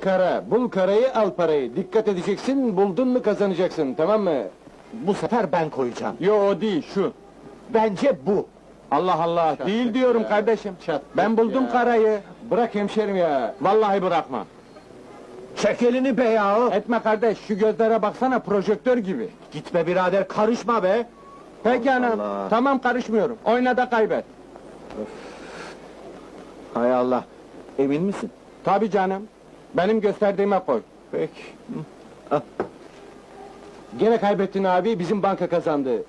Kara, bul karayı al parayı. Dikkat edeceksin, buldun mu kazanacaksın, tamam mı? Bu sefer ben koyacağım. Yo o değil, şu. Bence bu. Allah Allah, değil diyorum ya. kardeşim. Çattık ben buldum ya. karayı. Bırak hemşerim ya. Vallahi bırakma. Çek elini be yahu! Etme kardeş, şu gözlere baksana projektör gibi. Gitme birader, karışma be! Peki Allah anam, Allah. tamam karışmıyorum. Oyna da kaybet. Hay Allah! Emin misin? Tabii canım. Benim gösterdiğime koy. Peki. Gene kaybettin abi, bizim banka kazandı.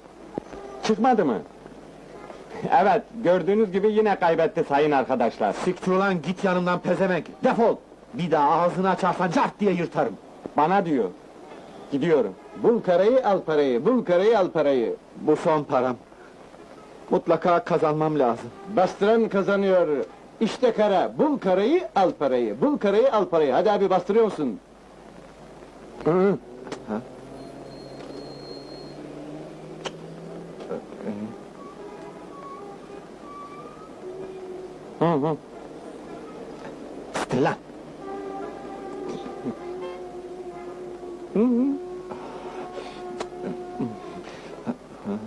Çıkmadı mı? evet, gördüğünüz gibi yine kaybetti sayın arkadaşlar. Siktir ulan git yanımdan pezemek! Defol! Bir daha ağzını açarsan cart diye yırtarım! Bana diyor. Gidiyorum. Bul karayı, al parayı. Bul karayı, al parayı. Bu son param. Mutlaka kazanmam lazım. Bastıran kazanıyor. İşte kara. Bul karayı, al parayı. Bul karayı, al parayı. Hadi abi bastırıyor musun? Hı. Ha? Hı hı. Hı hı.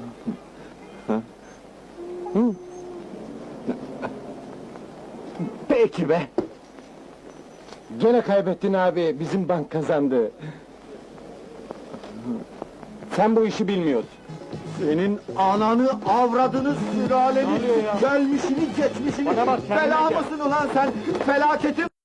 Hı. Peki be! Gene kaybettin abi. Bizim bank kazandı. Sen bu işi bilmiyorsun. Senin ananı, avradını, sülaleni, gelmişini, geçmişini, Bana bak, kendine bela mısın ulan sen? Felaketin